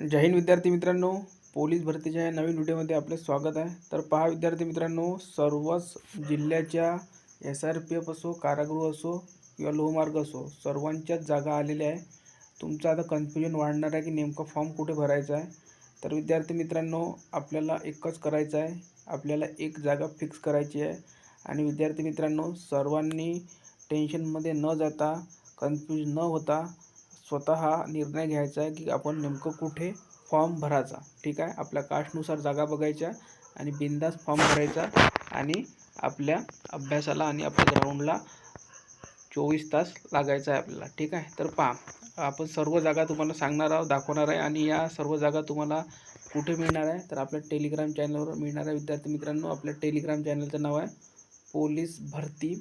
जय हिंद विद्यार्थी मित्रांनो. पोलीस भरतीच्या या नवीन व्हिडिओमध्ये आपले स्वागत आहे. तर पहा विद्यार्थी मित्रांनो सर्वच जिल्ह्याच्या एस आर पी एफ असो कारागृह असो किंवा लोहमार्ग असो सर्वांच्याच जागा आलेल्या आहे. तुमचं आता कन्फ्युजन वाढणार आहे की नेमकं फॉर्म कुठे भरायचा आहे? तर विद्यार्थी मित्रांनो आपल्याला एकच करायचं आहे. आपल्याला एक जागा फिक्स करायची आहे. आणि विद्यार्थी मित्रांनो सर्वांनी टेन्शनमध्ये न जाता कन्फ्यूज न होता स्वतः हा निर्णय घ्यायचा आहे की आपण नेमकं कुठे फॉर्म भरायचा. ठीक आहे? आपल्या कास्टनुसार जागा बघायच्या आणि बिंदास फॉर्म भरायचा आणि आपल्या अभ्यासाला आणि आपल्या ग्राउंडला चोवीस तास लागायचा आहे आपल्याला. ठीक आहे? तर पहा आपण सर्व जागा तुम्हाला सांगणार आहोत दाखवणार आहे आणि या सर्व जागा तुम्हाला कुठे मिळणार आहे? तर आपल्या टेलिग्राम चॅनलवर मिळणार आहे. विद्यार्थी मित्रांनो आपल्या टेलिग्राम चॅनलचं नाव आहे पोलीस भरती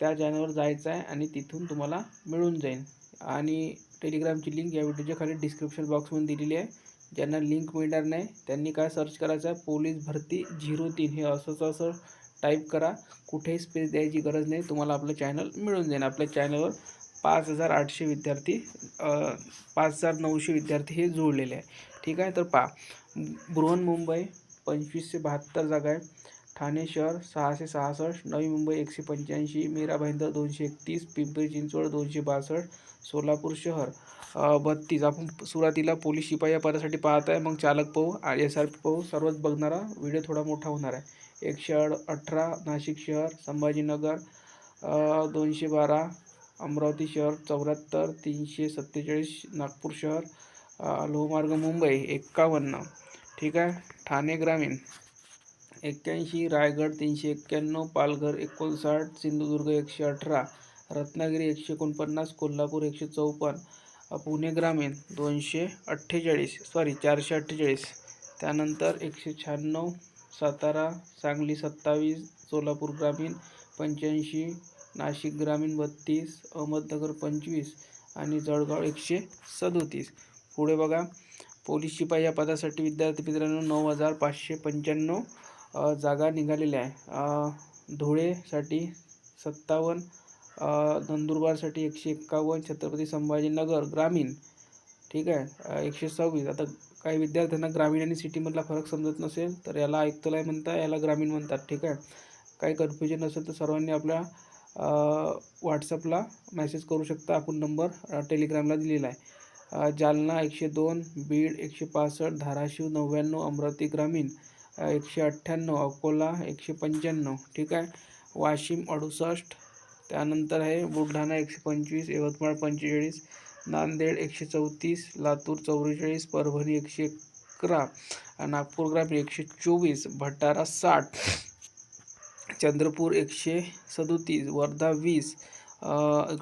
त्या चॅनलवर जायचं आहे आणि तिथून तुम्हाला मिळून जाईल. आणि टेलिग्रामची लिंक या व्हिडिओच्या खाली डिस्क्रिप्शन बॉक्समध्ये दिलेली आहे. ज्यांना लिंक मिळणार नाही त्यांनी काय सर्च करायचं आहे? पोलीस भरती झिरो तीन. हे असंच असं टाईप करा. कुठेही स्पेस द्यायची गरज नाही. तुम्हाला आपलं चॅनल मिळून जाईल. आपल्या चॅनलवर पाच हजार आठशे विद्यार्थी पाच हजार नऊशे विद्यार्थी हे जोडलेले आहे. ठीक आहे? तर पहा. बृहन्मुंबई पंचवीसशे बहात्तर जागा आहे. ठाणे शहर सहाशे सहासष्ट नवी मुंबई एकशे पंच्याऐंशी मीरा भाईंदर दोनशे एकतीस पिंपरी चिंचवड दोनशे बासष्ट सोलापूर शहर बत्तीस. आपण सुरुवातीला पोलीस शिपाई या पदासाठी पाहत आहे मग चालक पाहू आणि एस आर पी पाहू. सर्वच बघणारा व्हिडिओ थोडा मोठा होणार आहे. एकशे अड अठरा नाशिक शहर संभाजीनगर दोनशे बारा अमरावती शहर चौऱ्याहत्तर तीनशे सत्तेचाळीस नागपूर शहर लोहमार्ग मुंबई एक्कावन्न ठीक आहे? ठाणे ग्रामीण. एक्क्याऐंशी रायगड तीनशे एक्क्याण्णव पालघर एकोणसाठ सिंधुदुर्ग एकशे अठरा रत्नागिरी एकशे एकोणपन्नास कोल्हापूर एकशे चौपन्न पुणे ग्रामीण दोनशे अठ्ठेचाळीस सॉरी चारशे अठ्ठेचाळीस. त्यानंतर एकशे शहाण्णव सातारा सांगली सत्तावीस सोलापूर ग्रामीण पंच्याऐंशी नाशिक ग्रामीण बत्तीस अहमदनगर पंचवीस आणि जळगाव एकशे सदोतीस. पुढे बघा पोलीस शिपाई या पदासाठी विद्यार्थी मित्रांनो नऊ हजार पाचशे पंच्याण्णव जागा निघालेल्या आहे. धुळेसाठी सत्तावन्न नंदुरबारसाठी एकशे एक्कावन्न छत्रपती संभाजीनगर ग्रामीण ठीक आहे एकशे सव्वीस. आता काही विद्यार्थ्यांना ग्रामीण आणि सिटीमधला फरक समजत नसेल तर याला ऐकतलाय म्हणतात याला ग्रामीण म्हणतात ठीक आहे. काही कन्फ्युजन असेल तर सर्वांनी आपल्या व्हॉट्सअपला मेसेज करू शकता. आपण नंबर टेलिग्रामला दिलेला आहे. जालना एकशे दोन बीड एकशे पासष्ट धाराशिव नव्याण्णव अमरावती ग्रामीण. एकशे अठ्ठ्याण्णव अकोला एकशे पंच्याण्णव ठीक आहे. वाशिम अडुसष्ट त्यानंतर आहे बुलढाणा एकशे पंचवीस यवतमाळ पंचेचाळीस नांदेड एकशे चौतीस लातूर चौवेचाळीस परभणी एकशे अकरा नागपूर ग्रामीण एकशे चोवीस भंडारा साठ चंद्रपूर एकशे सदोतीस वर्धा वीस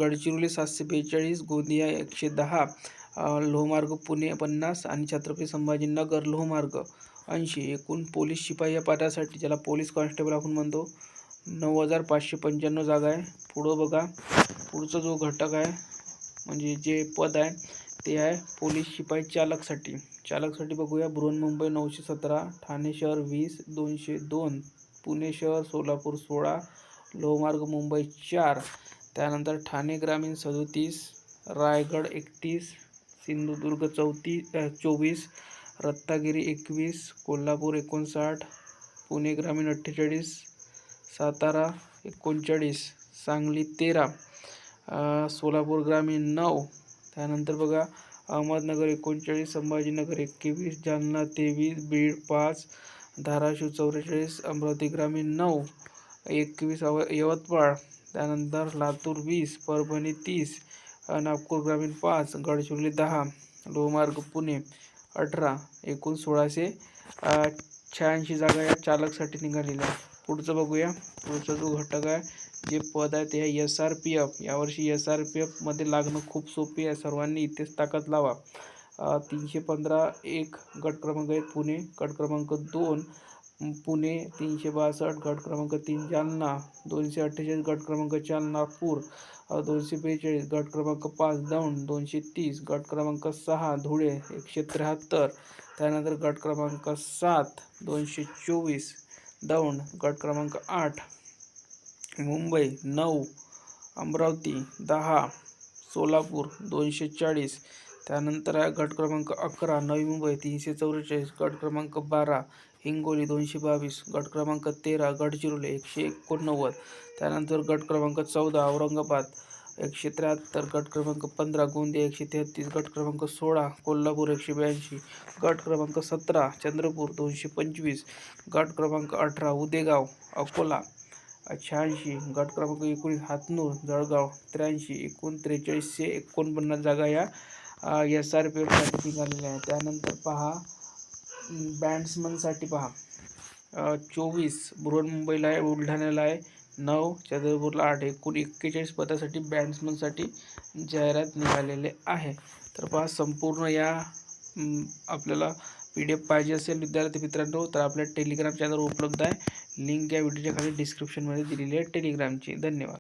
गडचिरोली सातशे बेचाळीस गोंदिया एकशे दहा लोहमार्ग पुणे पन्नास आणि छत्रपती संभाजीनगर लोहमार्ग ऐंशी एकूण पोलीस शिपाई या पदासाठी ज्याला पोलीस कॉन्स्टेबल आपण म्हणतो नऊ हजार पाचशे पंच्याण्णव जागा आहे. पुढं बघा पुढचा जो घटक आहे म्हणजे जे पद आहे ते आहे पोलीस शिपाई चालकसाठी. चालकसाठी बघूया बृहन्मुंबई नऊशे सतरा ठाणे शहर वीस दोनशे दोन पुणे शहर सोलापूर सोळा लोहमार्ग मुंबई चार त्यानंतर ठाणे ग्रामीण सदोतीस रायगड एकतीस सिंधुदुर्ग चौतीस चोवीस रत्नागिरी एकवीस कोल्हापूर एकोणसाठ पुणे ग्रामीण अठ्ठेचाळीस सातारा एकोणचाळीस सांगली तेरा सोलापूर ग्रामीण नऊ. त्यानंतर बघा अहमदनगर एकोणचाळीस संभाजीनगर एकवीस जालना तेवीस बीड पाच धाराशिव चौवेचाळीस अमरावती ग्रामीण नऊ एकवीस अव यवतमाळ. त्यानंतर लातूर वीस परभणी तीस नागपूर ग्रामीण पाच गडचिरोली दहा लोहमार्ग पुणे अठरा एकूण सोळाशे शहाऐंशी जागा या चालकसाठी निघालेल्या आहे पुढचं बघूया. पुढचा जो घटक आहे जे पद आहे ते आहे एस आर पी एफ यावर्षी एस आर पी एफमध्ये लागणं खूप सोपी आहे. सर्वांनी इथेच ताकद लावा. तीनशे पंधरा एक गट क्रमांक एक पुणे. गट क्रमांक दोन पुणे तीनशे बासष्ट गट क्रमांक तीन जालना दोनशे अठ्ठेचाळीस गट क्रमांक चार नागपूर दोनशे बेचाळीस गट क्रमांक पाच दौंड दोनशे तीस गट क्रमांक सहा धुळे एकशे त्र्याहत्तर त्यानंतर गट क्रमांक सात दोनशे चोवीस दौंड गट क्रमांक आठ मुंबई नऊ अमरावती दहा सोलापूर दोनशे चाळीस त्यानंतर आहे गट क्रमांक अकरा नवी मुंबई तीनशे चौवेचाळीस गट क्रमांक बारा हिंगोली दोनशे बावीस गट क्रमांक तेरा गडचिरोली एकशे एकोणनव्वद त्यानंतर गट क्रमांक चौदा औरंगाबाद एकशे त्र्याहत्तर गट क्रमांक पंधरा गोंदिया एकशे तेहत्तीस गट क्रमांक सोळा कोल्हापूर एकशे ब्याऐंशी गट क्रमांक सतरा चंद्रपूर दोनशे पंचवीस गट क्रमांक अठरा उदेगाव अकोला शहाऐंशी गट क्रमांक एकोणीस हातनूर जळगाव त्र्याऐंशी एकूण त्रेचाळीसशे एकोणपन्नास जागा या एस आर पी एफसाठी निघालेल्या आहेत. त्यानंतर पहा बॅट्समनसाठी पहा. चोवीस चोवीस बृहन्मुंबईला आहे बुलढाण्याला आहे नऊ चंद्रपूरला आठ एकूण एक्केचाळीस पदासाठी बॅट्समनसाठी जाहिरात निघालेले आहे. तर पहा संपूर्ण या आपल्याला पी डी एफ पाहिजे असेल विद्यार्थी मित्रांनो तर आपल्या टेलिग्राम चॅनल उपलब्ध आहे. लिंक या व्हिडिओच्या खाली डिस्क्रिप्शनमध्ये दिलेली आहे टेलिग्रामची. धन्यवाद.